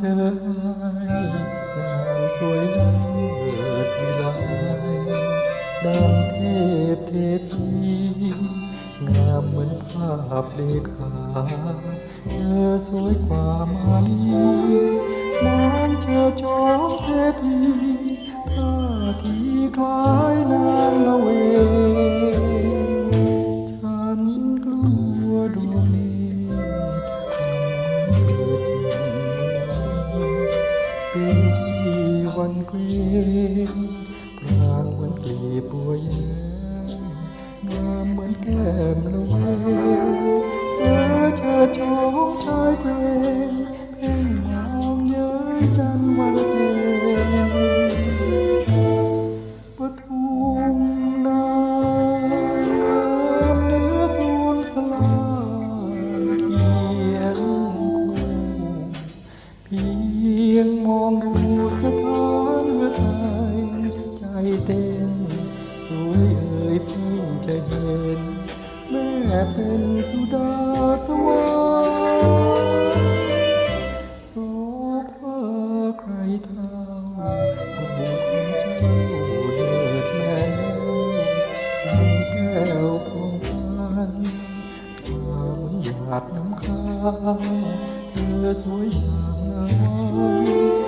เธอไายงามสวยเลิดวิไลดังเทพเทพีงามเหมือนภาพเลขาเธอสวยกว่ามาลีนางเจอจอมเทพีท่าทีคล้ายนางละเว วันเกรงกลางวันเก็บบัวแย้มงามเหมือนแก้มละเวเธอเชิดชมชายเพลงเพ่งมองเย้ยจันวันเพ็ญ เห็น แม่เป็นสุดาสวรรค์โสภาใครเท่าองของเจ้าเลิศแล้วดังแก้วพองพันมาเหมือนหยาดน้ำค้างเธอสวยอย่างนางงาม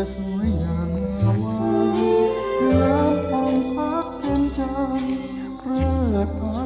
อสวยอย่างงาวันรักองพักเป็นจันทร์เพลิดพลิ